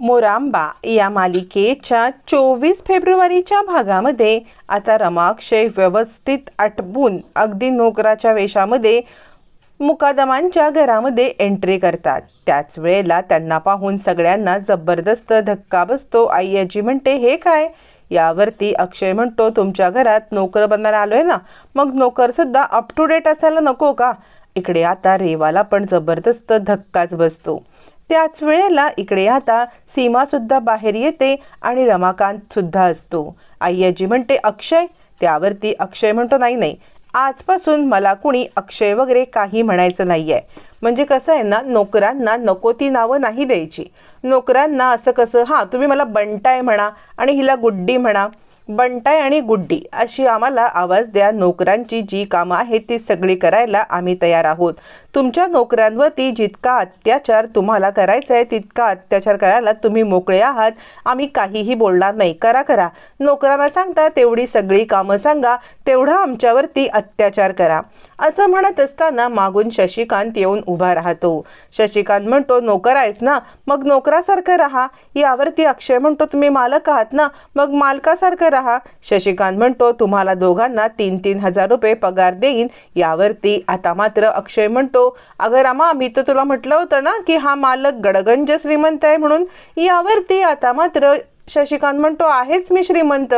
मोरांबा या मालिकेच्या चोवीस फेब्रुवारीच्या भागामध्ये आता रमाक्षय व्यवस्थित आटपून अगदी नोकराच्या वेशामध्ये मुकादमांच्या घरामध्ये एंट्री करतात. त्याच वेळेला त्यांना पाहून सगळ्यांना जबरदस्त धक्का बसतो. आई आजी म्हणते हे काय? यावरती अक्षय म्हणतो तुमच्या घरात नोकर बनायला आलोय ना? मग नोकर सुद्धा अप टू डेट असायला नको का? इकडे आता रेवाला पण जबरदस्त धक्काच बसतो. त्याच वेळेला इकडे आता सीमासुद्धा बाहेर येते आणि रमाकांत सुद्धा असतो. आई आजी म्हणते अक्षय. त्यावरती अक्षय म्हणतो नाही नाही. आजपासून मला कुणी अक्षय वगैरे काही म्हणायचं नाही आहे म्हणजे कसं आहे ना नोकरांना नको ती नावं नाही द्यायची. नोकरांना असं कसं हां तुम्ही मला बंटाय म्हणा आणि हिला गुड्डी म्हणा. बंटाय आणि गुड्डी अशी आम्हाला आवाज द्या. नोकरांची जी कामं आहेत ती सगळी करायला आम्ही तयार आहोत. तुमच्या नोकऱ्यांवरती जितका अत्याचार तुम्हाला करायचा आहे तितका अत्याचार करायला तुम्ही मोकळे आहात. आम्ही काहीही बोलणार नाही. करा करा. नोकरांना सांगता तेवढी सगळी कामं सांगा. तेवढा आमच्यावरती अत्याचार करा. असं म्हणत असताना मागून शशिकांत येऊन उभा राहतो. शशिकांत म्हणतो नोकर आहेस ना? मग नोकरासारखं राहा. यावरती अक्षय म्हणतो तुम्ही मालक आहात ना? मग मालकासारखं राहा. शशिकांत म्हणतो तुम्हाला दोघांना तीन तीन हजार रुपये पगार देईन. यावरती आता मात्र अक्षय म्हणतो अगं रामा मी तर तुला म्हटलं होतं ना की हा मालक गडगंज श्रीमंत आहे म्हणून यावरती आता मात्र शशिकांत म्हणतो आहेच मी श्रीमंत.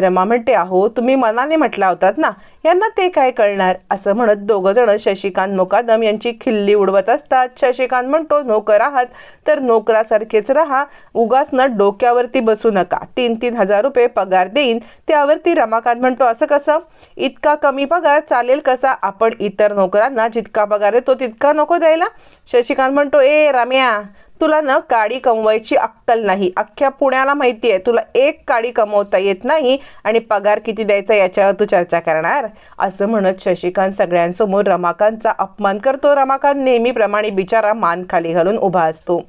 रमा म्हणते अहो तुम्ही मनाने म्हटला होतात ना यांना ते काय कळणार? असं म्हणत दोघं जण शशिकांत मोकादम यांची खिल्ली उडवत असतात. शशिकांत म्हणतो नोकर आहात तर नोकरासारखेच राहा. उगाच न डोक्यावरती बसू नका. तीन तीन हजार रुपये पगार देईन. त्यावरती रमाकांत म्हणतो असं कसं? इतका कमी पगार चालेल कसा? आपण इतर नोकरांना जितका पगार देतो तितका नको द्यायला? शशिकांत म्हणतो ए रम्या तुला ना काडी कमवायची अक्कल नाही. अख्ख्या पुण्याला माहिती आहे तुला एक काडी कमवता येत नाही. आणि पगार किती द्यायचा याच्यावर तू चर्चा करणार. असं म्हणत शशिकांत सगळ्यांसमोर रमाकांतचा अपमान करतो. रमाकांत नेहमीप्रमाणे बिचारा मान खाली घालून उभा असतो.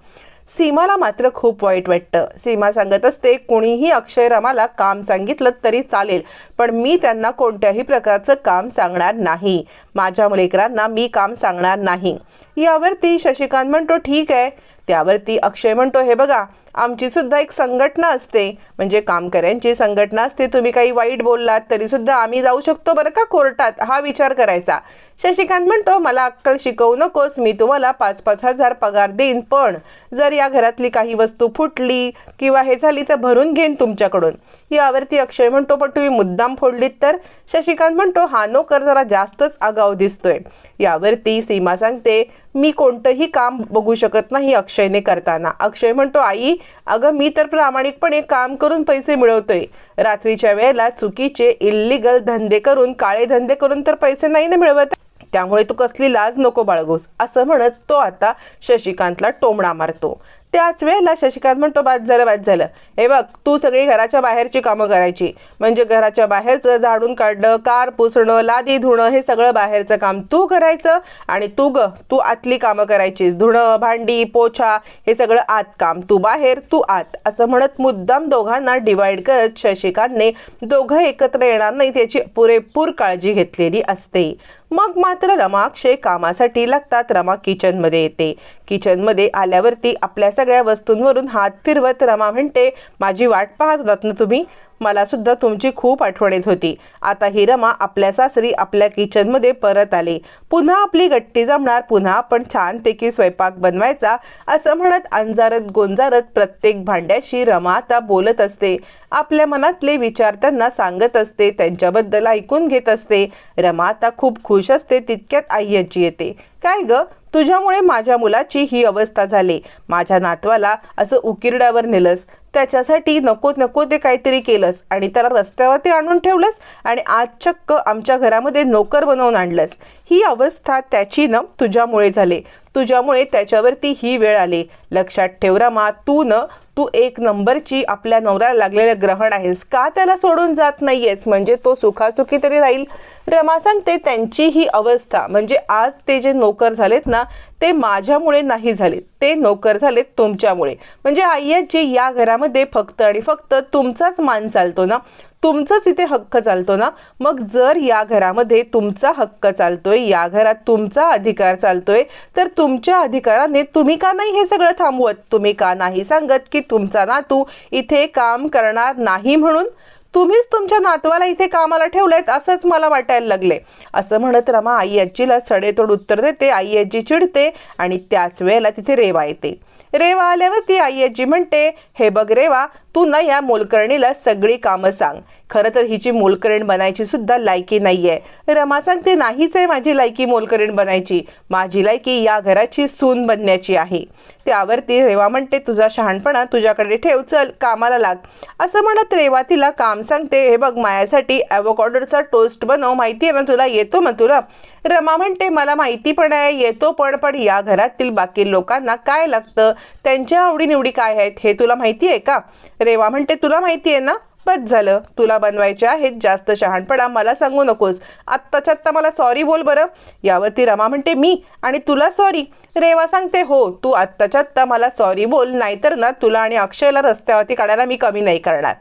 सीमाला मात्र खूप वाईट वाटतं. सीमा सांगत असते कोणीही अक्षय रमाला काम सांगितलं तरी चालेल पण मी त्यांना कोणत्याही प्रकारचं काम सांगणार नाही. माझ्या लेकरांना मी काम सांगणार नाही. यावरती शशिकांत म्हणतो ठीक आहे त्यावरती अक्षय म्हणतो हे बघा आमची सुद्धा एक संघटना असते. म्हणजे कामकऱ्यांची संघटना असते. तुम्ही काही वाईट बोललात तरी सुद्धा आम्ही जाऊ शकतो बरं का कोर्टात? हा विचार करायचा. शशिकांत म्हणतो मला अक्कल शिकवू नकोस. मी तुम्हाला पाच पाच हजार पगार देईन पण जर या घरातली काही वस्तू फुटली किंवा हे झाली तर भरून घेईन तुमच्याकडून. यावरती अक्षय म्हणतो पण तुम्ही मुद्दाम फोडलीत तर? शशिकांत म्हणतो हा नोकर जरा जास्तच आगाव दिसतोय. यावरती सीमा सांगते मी कोणतंही काम बघू शकत नाही अक्षयने करताना. अक्षय म्हणतो आई अगं मी तर प्रामाणिकपणे काम करून पैसे मिळवतोय. रात्रीच्या वेळेला चुकीचे इल्लिगल धंदे करून काळे धंदे करून तर पैसे नाही ना मिळवत? त्यामुळे तू कसली लाज नको बाळगोस असं म्हणत तो आता शशिकांतला टोमणा मारतो. त्याच वेळेला शशिकांत म्हणतो बाद झालं बाद झालं. हे बघ तू सगळी घराच्या बाहेरची कामं करायची. म्हणजे घराच्या बाहेरचं झाडून काढणं कार पुसणं लादी धुणं हे सगळं बाहेरचं काम तू करायचं आणि तू ग तू आतली कामं करायचीस. धुणं भांडी पोछा हे सगळं आत काम. तू बाहेर तू आत. असं म्हणत मुद्दाम दोघांना डिवाइड करत शशिकांतने दोघं एकत्र येणार नाही याची पुरेपूर काळजी घेतलेली असते. मग मात्र रमा अक्षय कामासाठी लागतात रमा किचनमध्ये येते. किचनमध्ये आल्यावरती आपल्या सगळ्या वस्तूंवरून हात फिरवत रमा म्हणते माझी वाट पाहत होतात ना तुम्ही? मला सुद्धा तुमची खूप आठवण येत होती. आता ही रमा आपल्या सासरी आपल्या किचनमध्ये परत आली. पुन्हा आपली गट्टी जमणार पुन्हा आपण छानपैकी स्वयंपाक बनवायचा असं म्हणत अंजारत गोंजारत प्रत्येक भांड्याशी रमा आता बोलत असते. आपल्या मनातले विचार त्यांना सांगत असते त्यांच्याबद्दल ऐकून घेत असते. रमा आता खूप खुश असते तितक्यात आई आजी येते. काय ग? तुझ्यामुळे माझ्या मुलाची ही अवस्था झाली. माझ्या नातवाला असं उकिरड्यावर नेलंस. त्याच्यासाठी नको नको ते काहीतरी केलंस आणि त्याला रस्त्यावरती आणून ठेवलंस आणि आज चक्क आमच्या घरामध्ये नोकर बनवून आणलंस. ही अवस्था त्याची न तुझ्यामुळे झाली. तुझ्यामुळे त्याच्यावरती ही वेळ आली. लक्षात ठेव रमा तू न तू एक नंबरची आपल्या नवऱ्याला लागलेलं ग्रहण आहेस. का त्याला सोडून जात नाहीयेस? म्हणजे तो सुखासुखी तरी राहील. रमा सांगते त्यांची ही अवस्था म्हणजे आज ते जे नोकर झालेत ना ते माझ्यामुळे नाही झाले ते नोकर झालेत तुमच्यामुळे. म्हणजे आय्याची या घरामध्ये फक्त आणि फक्त तुमचाच मान चालतो ना तुमचाच इथे हक्क चालतो ना मग जर या घरामध्ये तुमचा हक्क चालतोय या घरात तुमचा अधिकार चालतोय तर तुमच्या अधिकाराने तुम्ही का नाही हे सगळं थांबवत? तुम्ही का नाही सांगत की तुमचा नातू इथे काम करणार नाही म्हणून? तुम्हीच तुमच्या नातवाला इथे कामाला ठेवलेत असंच मला वाटायला लागले असं म्हणत रमा आई आजीला सडेतोड उत्तर देते आई आजी चिडते आणि त्याच वेळेला तिथे रेवा येते. रेवा आल्यावर ती आई आजी म्हणते हे बघ रेवा तू ना या मोलकर्णीला सगळी कामं सांग. खरं तर हिची मोलकरीण बनायची सुद्धा लायकी आहे रमा सांगते नाहीच आहे माझी लायकी मोलकरीण बनायची. माझी लायकी या घराची सून बनण्याची आहे. त्यावरती रेवा म्हणते तुझा शहाणपणा तुझ्याकडे ठेव चल कामाला लाग. असं म्हणत रेवा तिला काम सांगते हे बघ मायासाठी ॲवोकॉडरचा टोस्ट बनव माहिती आहे ना तुला? येतो मग तुला? रमा म्हणते मला माहिती पण आहे येतो पण पण या घरातील बाकी लोकांना काय लागतं? त्यांच्या आवडीनिवडी काय आहेत? हे तुला माहिती आहे का? रेवा म्हणते तुला माहिती आहे ना? बस झालं. तुला बनवायचे आहेत जास्त शहाणपणा मला सांगू नकोस. आत्ताच्या आत्ता मला सॉरी बोल बरं. यावरती रमा म्हणते मी आणि तुला सॉरी रेवा सांगते हो तू आत्ताच्या आत्ता मला सॉरी बोल नाहीतर ना तुला आणि अक्षयला रस्त्यावरती काढायला मी कमी नाही करणार.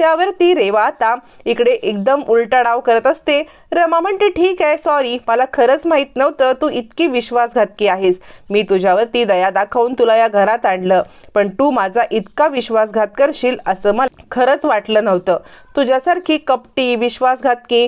त्यावरती रेवा आता इकडे एकदम उलटा डाव करत असते. रमा म्हणते ठीक आहे सॉरी मला खरंच माहीत नव्हतं. तू इतकी विश्वासघातकी आहेस. मी तुझ्यावरती दया दाखवून तुला या घरात आणलं. पण तू माझा इतका विश्वासघात करशील असं मला खरंच वाटलं नव्हतं. तुझ्यासारखी कपटी विश्वासघातकी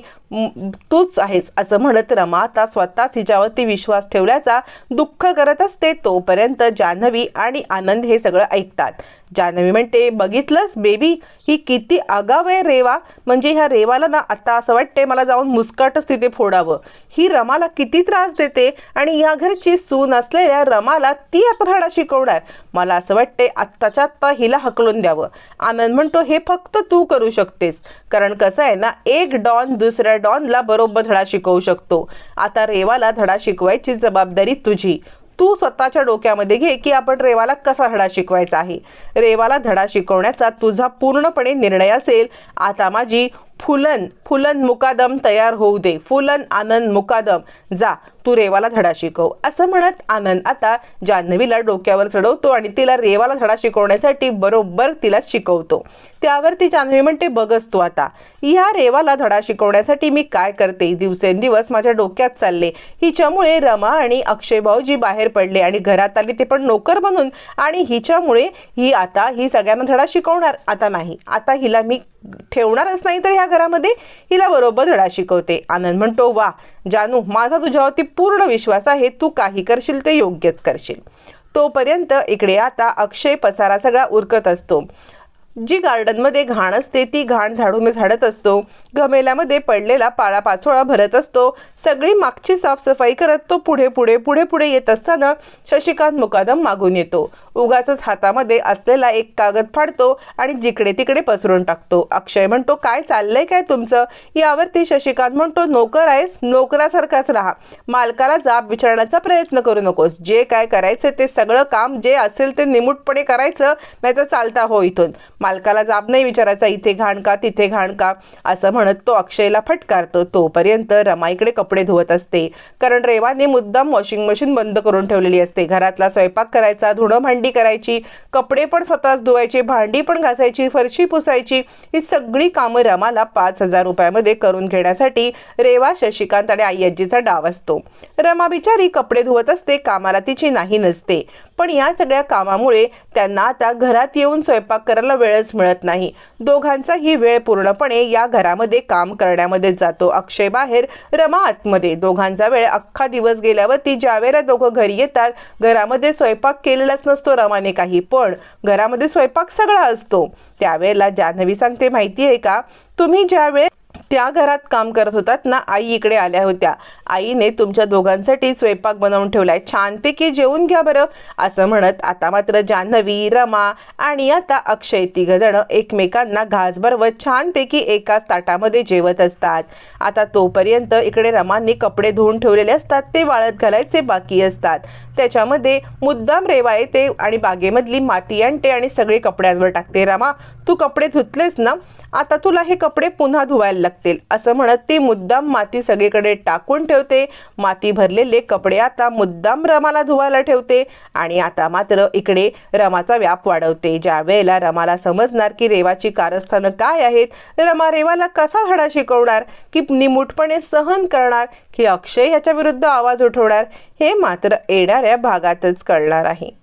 तूच आहेस असं म्हणत रमा आता स्वतःच हिच्यावरती विश्वास ठेवल्याचा दुःख करत असते. तोपर्यंत जान्हवी आणि आनंद हे सगळं ऐकतात. जानवी म्हणते बघितलंस बेबी ही किती आगाव आहे रेवा. म्हणजे ह्या रेवाला ना आता असं वाटते मला जाऊन मुस्काटच तिथे फोडावं. ही रमाला किती त्रास देते आणि या घरची सून असलेल्या रमाला ती आता धडा शिकवणार. मला असं वाटते आत्ताच्या आत्ता हिला हकलून द्यावं. आनंद म्हणतो हे फक्त तू करू शकतेस. कारण कसं आहे ना एक डॉन दुसऱ्या डॉनला बरोबर धडा शिकवू शकतो. आता रेवाला धडा शिकवायची जबाबदारी तुझी. तू स्वतःच्या डोक्यामध्ये घे की आपण रेवाला कसा धडा शिकवायचा आहे. रेवाला धडा शिकवण्याचा तुझा पूर्णपणे निर्णय असेल. आता माझी फुलन फुलन मुकादम तयार होऊ दे. फुलन आनंद मुकादम. जा तू रेवाला धडा शिकव. असं म्हणत आनंद आता जान्हवीला डोक्यावर चढवतो आणि तिला रेवाला धडा शिकवण्यासाठी बरोबर तिला शिकवतो. त्यावर ती जान्हवी म्हणते बघस तू आता. ह्या रेवाला धडा शिकवण्यासाठी मी काय करते? दिवसेंदिवस माझ्या डोक्यात चालले. हिच्यामुळे रमा आणि अक्षय भाऊजी बाहेर पडले आणि घरात आले ते पण नोकर बनून आणि हिच्यामुळे ही आता ही सगळ्यांना धडा शिकवणार. आता नाही. आता हिला मी ठेवणारच नाही तर ह्या घरामध्ये हिला बरोबर धडा शिकवते. आनंद म्हणतो वा जानू माझा तुझ्यावरती पूर्ण विश्वास आहे. तू काही करशील ते योग्यच करशील. तोपर्यंत इकडे आता अक्षय पसारा सगळा उरकत असतो. जी गार्डनमध्ये घाण असते ती घाण झाडून झाडत असतो. गमेल्यामध्ये पडलेला पाळा पाचोळा भरत असतो. सगळी मागची साफसफाई करत तो पुढे पुढे पुढे पुढे येत असताना शशिकांत मुकादम मागून येतो. उगाच हातामध्ये असलेला एक कागद फाडतो आणि जिकडे तिकडे पसरून टाकतो. अक्षय म्हणतो काय चाललंय काय तुमचं? यावरती शशिकांत म्हणतो नोकर आहेस नोकरासारखाच राहा. मालकाला जाब विचारण्याचा प्रयत्न करू नकोस. जे काय करायचं ते सगळं काम जे असेल ते निमूटपणे करायचं नाही तर चालता हो इथून. मालकाला जाब नाही विचारायचा इथे घाण का तिथे घाण का? असं म्हणत तो अक्षयला फटकारतो. तोपर्यंत रमाईकडे कपडे धुवत असते. कारण रेवाने मुद्दाम वॉशिंग मशीन बंद करून ठेवलेली असते. घरातला स्वयंपाक करायचा धुणं भांडी करायची कपडे पण स्वतःच धुवायचे भांडी पण घासायची फरशी पुसायची ही सगळी कामं रमाला पाच हजार रुपयामध्ये करून घेण्यासाठी रेवा शशिकांत आणि आई आजीचा डाव असतो. रमा बिचारी कपडे धुवत असते कामाला तिची नाही नसते. पण या सगळ्या कामामुळे त्यांना आता घरात येऊन स्वयंपाक करायला वेळच मिळत नाही. दोघांचाही वेळ पूर्णपणे या घरामध्ये काम करण्यामध्ये जातो. अक्षय बाहेर रमा आतमध्ये. दोघांचा वेळ अख्खा दिवस गेल्यावरती ज्यावेळेला दोघं घरी येतात घरामध्ये स्वयंपाक केलेलाच नसतो रमाने काही. पण घरामध्ये स्वयंपाक सगळा असतो. त्यावेळेला जान्हवी सांगते माहिती आहे का? तुम्ही ज्यावेळेस त्या घरात काम करत होतात. ना आई इकडे आल्या होत्या. आईने तुमच्या दोघांसाठी स्वयंपाक बनवून ठेवलाय. छानपैकी जेवून घ्या बरं असं म्हणत आता मात्र जान्हवी रमा आणि आता अक्षय तिघजण एकमेकांना घास छानपैकी एकाच ताटामध्ये जेवत असतात. आता तोपर्यंत इकडे रमांनी कपडे धुवून ठेवलेले असतात. ते वाळत घालायचे बाकी असतात. त्याच्यामध्ये मुद्दाम रेवा येते आणि बागेमधली माती आणते आणि सगळे कपड्यांवर टाकते. रमा तू कपडे धुतलेस ना? आता तुला हे कपडे पुन्हा धुवायला लागतील. असं म्हणत ती मुद्दाम माती सगळीकडे टाकून ठेवते. माती भरलेले कपडे आता मुद्दाम रमाला धुवायला ठेवते. आणि आता मात्र इकडे रमाचा व्याप वाढवते. ज्या वेळेला रमाला समजणार की रेवाची कारस्थानं काय आहेत रमा रेवाला कसा धडा शिकवणार की निमूटपणे सहन करणार की अक्षय याच्या विरुद्ध आवाज उठवणार हे मात्र येणाऱ्या भागातच कळणार आहे.